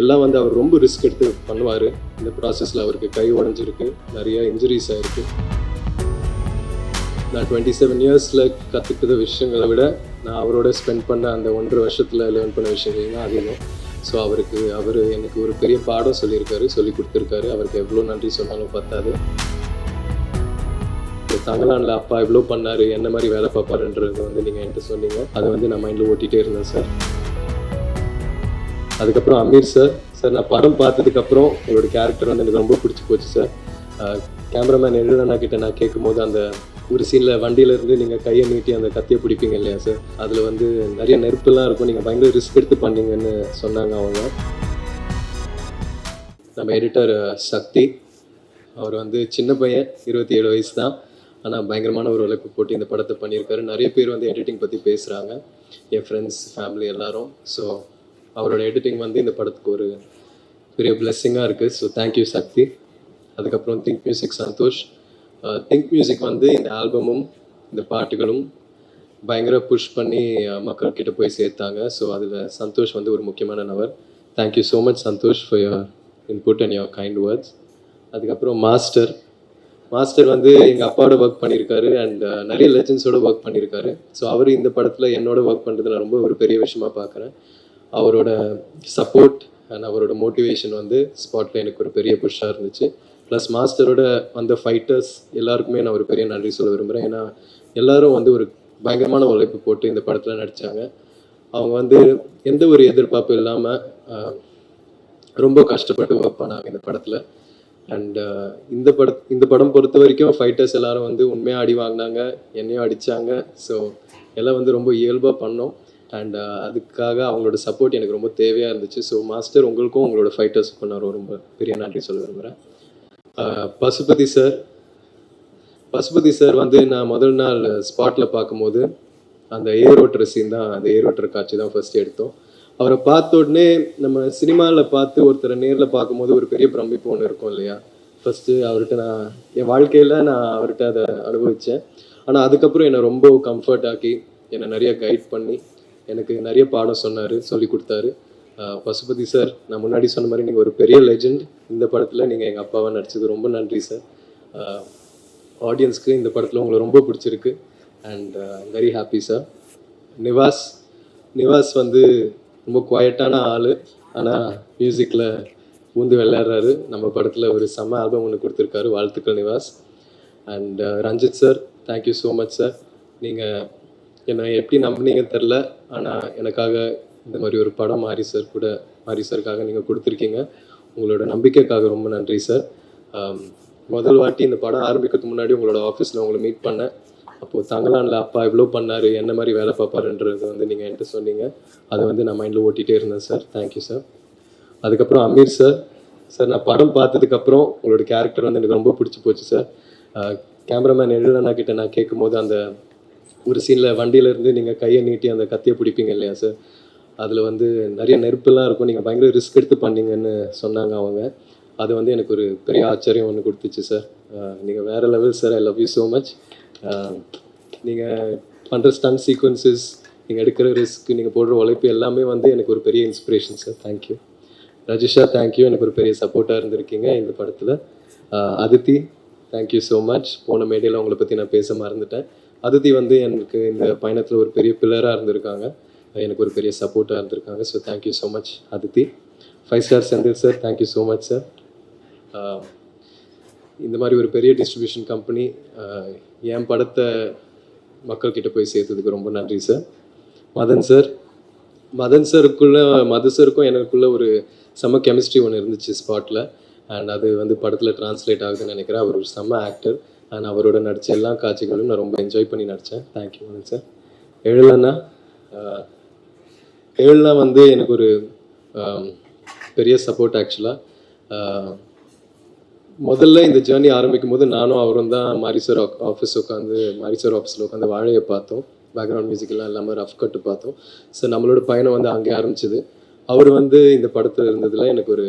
எல்லாம் வந்து அவர் ரொம்ப ரிஸ்க் எடுத்து பண்ணுவார். இந்த ப்ராசஸில் அவருக்கு கை உடஞ்சிருக்கு. நிறைய இன்ஜுரிஸ் ஆயிருக்கு. நான் டுவெண்ட்டி செவன் இயர்ஸில் கற்றுக்கிற விஷயங்களை விட நான் அவரோட ஸ்பெண்ட் பண்ண அந்த ஒன்றரை வருஷத்தில் லேர்ன் பண்ண விஷயங்கள் தான் அதிகம். ஸோ அவருக்கு அவர் எனக்கு ஒரு பெரிய பாடம் சொல்லியிருக்காரு சொல்லி கொடுத்துருக்காரு. அவருக்கு எவ்வளோ நன்றி சொன்னாலும் பத்தாது. தங்கலான்ல அப்பா இவ்வளோ பண்ணாரு என்ன மாதிரி வேலை பார்ப்பாருன்றது வந்து நீங்கள் என்கிட்ட சொன்னீங்க. அதை வந்து நான் மைண்டில் ஓட்டிகிட்டே இருந்தேன் சார் அதுக்கப்புறம் அமீர் சார் சார் நான் படம் பார்த்ததுக்கப்புறம் உங்களோட கேரக்டர் வந்து எனக்கு ரொம்ப பிடிச்சி போச்சு சார் கேமராமேன் எழுதண்ணா கிட்ட நான் கேட்கும்போது அந்த ஒரு சீனில் வண்டியில இருந்து நீங்கள் கையை நீட்டி அந்த கத்தியை பிடிப்பீங்க இல்லையா சார் அதில் வந்து நிறைய நெருப்புலாம் இருக்கும். நீங்கள் பயங்கர ரிஸ்க் எடுத்து பண்ணீங்கன்னு சொன்னாங்க அவங்க. நம்ம எடிட்டர் சக்தி. அவர் வந்து சின்ன பையன் இருபத்தி ஏழு வயசு தான். ஆனால் பயங்கரமான ஒரு உழைப்பு போட்டு இந்த படத்தை பண்ணியிருக்காரு. நிறைய பேர் வந்து எடிட்டிங் பற்றி பேசுகிறாங்க என் ஃப்ரெண்ட்ஸ் ஃபேமிலி எல்லாரும். ஸோ அவரோட எடிட்டிங் வந்து இந்த படத்துக்கு ஒரு பெரிய பிளெஸ்ஸிங்காக இருக்குது ஸோ தேங்க்யூ சக்தி அதுக்கப்புறம் think music Santhosh think music வந்து இந்த ஆல்பமும் இந்த பாட்டுகளும் பயங்கர புஷ் பண்ணி uh, மக்கள்கிட்ட போய் சேர்த்தாங்க. ஸோ அதில் சந்தோஷ் வந்து ஒரு முக்கியமான நபர். Thank you so much Santhosh for your input and your kind words அதுக்கப்புறம் மாஸ்டர் மாஸ்டர் வந்து எங்கள் அப்பாவோட ஒர்க் பண்ணியிருக்காரு அண்ட் uh, நிறைய லெஜன்ஸோட ஒர்க் பண்ணியிருக்காரு. ஸோ அவர் இந்த படத்தில் என்னோட ஒர்க் பண்ணுறது நான் ரொம்ப ஒரு பெரிய விஷயமா பார்க்குறேன். அவரோட சப்போர்ட் அண்ட் அவரோட மோட்டிவேஷன் வந்து ஸ்பாட்டில் எனக்கு ஒரு பெரிய புஷ்ஷாக இருந்துச்சு. ப்ளஸ் மாஸ்டரோட அந்த ஃபைட்டர்ஸ் எல்லாருக்குமே நான் ஒரு பெரிய நன்றி சொல்ல விரும்புகிறேன் ஏன்னா எல்லாரும் வந்து ஒரு பயங்கரமான உழைப்பு போட்டு இந்த படத்தில் நடித்தாங்க அவங்க வந்து எந்த ஒரு எதிர்பார்ப்பும் இல்லாமல் ரொம்ப கஷ்டப்பட்டு ஒர்க் பண்ணாங்க இந்த படத்தில். அண்ட் இந்த பட இந்த படம் பொறுத்த வரைக்கும் ஃபைட்டர்ஸ் எல்லாரும் வந்து உண்மையாக அடி வாங்கினாங்க என்னையும் அடித்தாங்க ஸோ எல்லாம் வந்து ரொம்ப இயல்பாக பண்ணோம். அண்ட் uh, அதுக்காக அவங்களோட சப்போர்ட் எனக்கு ரொம்ப தேவையாக இருந்துச்சு. ஸோ மாஸ்டர் உங்களுக்கும் உங்களோட ஃபைட்டர்ஸுக்கும் நான் ரொம்ப பெரிய நன்றி சொல்ல விரும்புகிறேன் uh, Pasupathi sir Pasupathi sir வந்து நான் முதல் நாள் ஸ்பாட்டில் பார்க்கும்போது அந்த ஏரோட்டுற சீன் தான் அந்த ஏரோட்டுற காட்சி தான் ஃபஸ்ட் எடுத்தோம். அவரை பார்த்த உடனே நம்ம சினிமாவில் பார்த்து ஒருத்தரை நேரில் பார்க்கும்போது ஒரு பெரிய பிரமிப்பு ஒன்று இருக்கும் இல்லையா? ஃபஸ்ட்டு அவர்கிட்ட நான் என் வாழ்க்கையில் நான் அவர்கிட்ட அதை அனுபவித்தேன் ஆனால் அதுக்கப்புறம் என்னை ரொம்ப கம்ஃபர்ட் ஆக்கி என்னை நிறைய கைட் பண்ணி எனக்கு நிறைய பாடம் சொன்னார் சொல்லி கொடுத்தாரு. பசுபதி சார் நான் முன்னாடி சொன்ன மாதிரி நீங்கள் ஒரு பெரிய லெஜெண்ட் இந்த படத்தில் நீங்கள் எங்கள் அப்பாவை நடிச்சது ரொம்ப நன்றி சார் ஆடியன்ஸ்க்கு இந்த படத்தில் உங்களை ரொம்ப பிடிச்சிருக்கு. And very happy sir Nivas Nivas வந்து ரொம்ப குவாய்டான ஆள். ஆனால் மியூசிக்கில் ஊந்து விளையாடுறாரு. நம்ம படத்தில் ஒரு செம்ம ஆல்பம் ஒன்று கொடுத்துருக்காரு. வாழ்த்துக்கள் Nivas. And Ranjith sir thank you so much sir நீங்கள் என்னை எப்படி நம்பினீங்க தெரில ஆனால் எனக்காக இந்த மாதிரி ஒரு படம் மாரி சார் கூட மாரி சாருக்காக நீங்கள் கொடுத்துருக்கீங்க. உங்களோட நம்பிக்கைக்காக ரொம்ப நன்றி சார். முதல் வாட்டி இந்த படம் ஆரம்பிக்கிறதுக்கு முன்னாடி உங்களோட ஆஃபீஸில் உங்களை மீட் பண்ணேன். அப்போது தங்கலான்ல அப்பா இவ்வளோ பண்ணார் என்ன மாதிரி வேலை பார்ப்பாருன்றது வந்து நீங்கள் என்கிட்ட சொன்னீங்க. அதை வந்து நான் மைண்டில் ஓட்டிகிட்டே இருந்தேன் சார். தேங்க்யூ சார் அதுக்கப்புறம் அமீர் சார். சார் நான் படம் பார்த்ததுக்கப்புறம் உங்களோட கேரக்டர் வந்து எனக்கு ரொம்ப பிடிச்சி போச்சு சார். கேமராமேன் எழுதண்ணா கிட்ட நான் கேட்கும்போது அந்த ஒரு சீனில் வண்டியிலேருந்து நீங்கள் கையை நீட்டி அந்த கத்தியை பிடிப்பீங்க இல்லையா சார் அதில் வந்து நிறைய நெருப்புலாம் இருக்கும். நீங்கள் பயங்கர ரிஸ்க் எடுத்து பண்ணீங்கன்னு சொன்னாங்க அவங்க. அது வந்து எனக்கு ஒரு பெரிய ஆச்சரியம் ஒன்று கொடுத்துச்சு சார் நீங்கள் வேறு level sir I love you so much நீங்கள் பண்ணுற ஸ்டன் சீக்வன்சஸ் நீங்கள் எடுக்கிற ரிஸ்க் நீங்கள் போடுற உழைப்பு எல்லாமே வந்து எனக்கு ஒரு பெரிய inspiration sir thank you Rajisha thank you எனக்கு ஒரு பெரிய சப்போர்ட்டாக இருந்திருக்கீங்க இந்த படத்தில். அதித்தி தேங்க்யூ ஸோ மச் போன மேடையில் உங்களை பற்றி நான் பேச மறந்துட்டேன். அதித்தி வந்து எனக்கு இந்த பயணத்தில் ஒரு பெரிய பில்லராக இருந்திருக்காங்க. எனக்கு ஒரு பெரிய சப்போர்ட்டாக இருந்திருக்காங்க. So thank you so much Aditi five star Senthil sir thank you so much sir இந்த மாதிரி ஒரு பெரிய டிஸ்ட்ரிபியூஷன் கம்பெனி என் படத்தை மக்கள்கிட்ட போய் சேர்த்ததுக்கு ரொம்ப நன்றி சார் மதன் சார் மதன் சாருக்குள்ள மது சாருக்கும் எனக்குள்ள ஒரு செம்ம கெமிஸ்ட்ரி ஒன்று இருந்துச்சு ஸ்பாட்டில் அண்ட் அது வந்து படத்தில் டிரான்ஸ்லேட் ஆகுதுன்னு நினைக்கிறேன். அவர் ஒரு செம்ம ஆக்டர் அண்ட் அவரோட நடித்த எல்லா காட்சிகளும் நான் ரொம்ப என்ஜாய் பண்ணி நடித்தேன் தேங்க்யூ மதன் சார் எழிலண்ணா எழிலண்ணா வந்து எனக்கு ஒரு பெரிய சப்போர்ட் ஆக்சுவலாக முதல்ல இந்த ஜேர்னி ஆரம்பிக்கும் போது நானும் அவரும் தான் மாரிசர் ஆஃபீஸ் உட்காந்து மாரிசர் ஆஃபீஸில் உட்காந்து வாழையை பார்த்தோம். பேக்ரவுண்ட் மியூசிக்கெல்லாம் இல்லாமல் ரஃப் கட்டு பார்த்தோம். ஸோ நம்மளோட பயணம் வந்து அங்கே ஆரம்பிச்சிது. அவர் வந்து இந்த படத்தில் இருந்ததில் எனக்கு ஒரு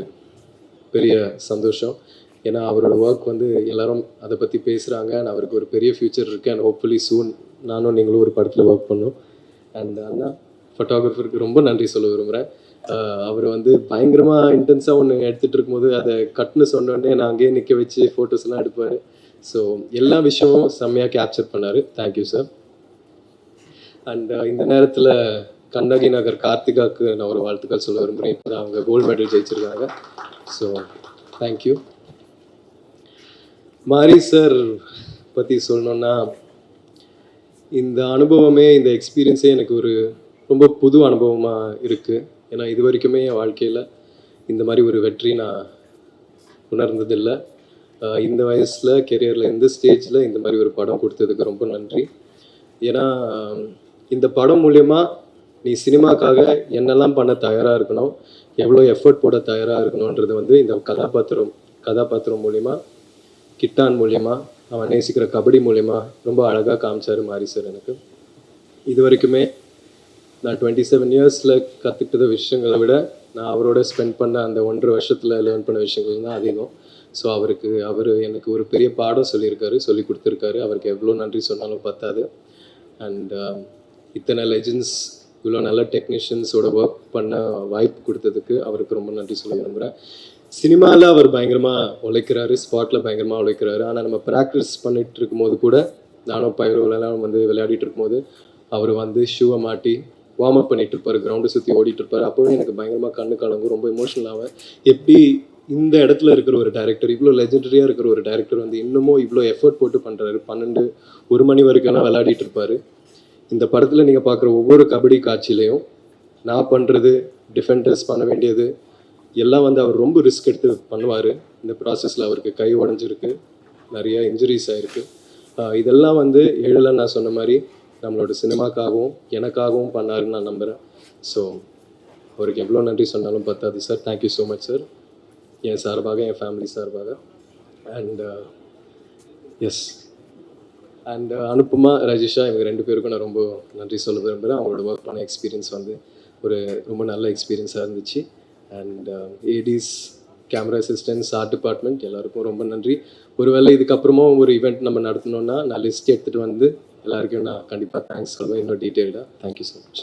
பெரிய சந்தோஷம். ஏன்னா அவரோட ஒர்க் வந்து எல்லாரும் அதை பற்றி பேசுகிறாங்க அண்ட் அவருக்கு ஒரு பெரிய ஃப்யூச்சர் இருக்குது அண்ட் ஹோப்ஃபுல்லி சூன் நானும் நீங்களும் ஒரு படத்தில் ஒர்க் பண்ணோம் அண்ட் அண்ணா ஃபோட்டோகிராஃபருக்கு ரொம்ப நன்றி சொல்ல விரும்புகிறேன் அவர் வந்து பயங்கரமாக இன்டென்ஸாக ஒன்று எடுத்துகிட்டு இருக்கும்போது அதை கட்டுன்னு சொன்னோடனே நான் அங்கேயே நிற்க வச்சு ஃபோட்டோஸ்லாம் எடுப்பார். ஸோ எல்லா விஷயமும் செம்மையாக கேப்சர் பண்ணார். தேங்க்யூ சார் அண்ட் இந்த நேரத்தில் கண்ணகி நகர் கார்த்திகாக்கு நான் ஒரு வாழ்த்துக்கள் சொல்ல விரும்புகிறேன் இப்போ அவங்க கோல்டு மெடல் ஜெயிச்சிருக்காங்க. So thank you Mari sir பற்றி சொல்லணுன்னா இந்த அனுபவமே இந்த எக்ஸ்பீரியன்ஸே எனக்கு ஒரு ரொம்ப புது அனுபவமாக இருக்குது ஏன்னா இது வரைக்குமே என் வாழ்க்கையில் இந்த மாதிரி ஒரு வெற்றி நான் உணர்ந்ததில்லை. இந்த வயசில் கெரியரில் இந்த ஸ்டேஜில் இந்த மாதிரி ஒரு படம் கொடுத்ததுக்கு ரொம்ப நன்றி. ஏன்னா இந்த படம் மூலயமா நீ சினிமாக்காக என்னெல்லாம் பண்ண தயாராக இருக்கணும் எவ்வளோ எஃபர்ட் போட தயாராக இருக்கணுன்றது வந்து இந்த கதாபாத்திரம் கதாபாத்திரம் மூலிமா கிட்டான் மூலயமா அவன் நேசிக்கிற கபடி மூலயமா ரொம்ப அழகாக காமிச்சாரு மாரி சார் எனக்கு. இது வரைக்குமே நான் டுவெண்ட்டி செவன் இயர்ஸில் கற்றுக்கிட்ட விஷயங்களை விட நான் அவரோட ஸ்பெண்ட் பண்ண அந்த ஒன்றரை வருஷத்தில் லேர்ன் பண்ண விஷயங்கள் தான் அதிகம். ஸோ அவருக்கு அவர் எனக்கு ஒரு பெரிய பாடம் சொல்லியிருக்காரு சொல்லி கொடுத்துருக்காரு. அவருக்கு எவ்வளோ நன்றி சொன்னாலும் பத்தாது. அண்ட் um, இத்தனை லெஜண்ட்ஸ் இவ்வளோ நல்ல டெக்னீஷியன்ஸோட ஒர்க் பண்ண வாய்ப்பு கொடுத்ததுக்கு அவருக்கு ரொம்ப நன்றி சொல்ல விரும்புகிறேன் சினிமாவில் அவர் பயங்கரமாக உழைக்கிறாரு ஸ்பாட்டில் பயங்கரமாக உழைக்கிறாரு. ஆனால் நம்ம ப்ராக்டிஸ் பண்ணிட்டு இருக்கும்போது கூட நானும் பயிரோலாம் வந்து விளையாடிட்டு இருக்கும்போது அவர் வந்து ஷூவை மாட்டி வார்ம் அப் பண்ணிட்டு இருப்பாரு கிரவுண்டை சுற்றி ஓடிட்டு இருப்பாரு. அப்போவே எனக்கு பயங்கரமாக கண்ணு கலங்கும் ரொம்ப எமோஷனல் ஆவேன். எப்படி இந்த இடத்துல இருக்கிற ஒரு டேரக்டர் இவ்வளோ லெஜெண்டரியாக இருக்கிற ஒரு டேரக்டர் வந்து இன்னமும் இவ்வளோ எஃபோர்ட் போட்டு பண்ணுறாரு பன்னெண்டு ஒரு மணி வரைக்கும் விளையாடிட்டு இருப்பார். இந்த படத்தில் நீங்கள் பார்க்குற ஒவ்வொரு கபடி காட்சியிலையும் நான் பண்ணுறது டிஃபெண்டர்ஸ் பண்ண வேண்டியது எல்லாம் வந்து அவர் ரொம்ப ரிஸ்க் எடுத்து பண்ணுவார். இந்த ப்ராசஸில் அவருக்கு கை உடஞ்சிருக்கு. நிறைய இன்ஜுரிஸ் ஆகிருக்கு இதெல்லாம் வந்து எழில நான் சொன்ன மாதிரி நம்மளோட சினிமாக்காகவும் எனக்காகவும் பண்ணாருன்னு நான் நம்புகிறேன் ஸோ அவருக்கு எவ்வளோ நன்றி சொன்னாலும் பத்தாது sir thank you so much sir என் சார்பாக என் ஃபேமிலி சார்பாக. அண்ட் எஸ் அண்ட் அனுப்புமா ரஜிஷா? இவங்க ரெண்டு பேருக்கும் நான் ரொம்ப நன்றி சொல்ல விரும்புகிறேன் அவங்களோட ஒர்க் பண்ண எக்ஸ்பீரியன்ஸ் வந்து ஒரு ரொம்ப நல்ல எக்ஸ்பீரியன்ஸாக இருந்துச்சு. And ADs camera assistants art department எல்லாருக்கும் ரொம்ப நன்றி. ஒருவேளை இதுக்கப்புறமா ஒரு ஈவெண்ட் நம்ம நடத்தணும்னா நான் லிஸ்ட் எடுத்துகிட்டு வந்து எல்லாருக்கும் நான் கண்டிப்பாக தேங்க்ஸ் சொல்லுவேன் இன்னும் டீட்டெயில்டாக தேங்க்யூ ஸோ மச்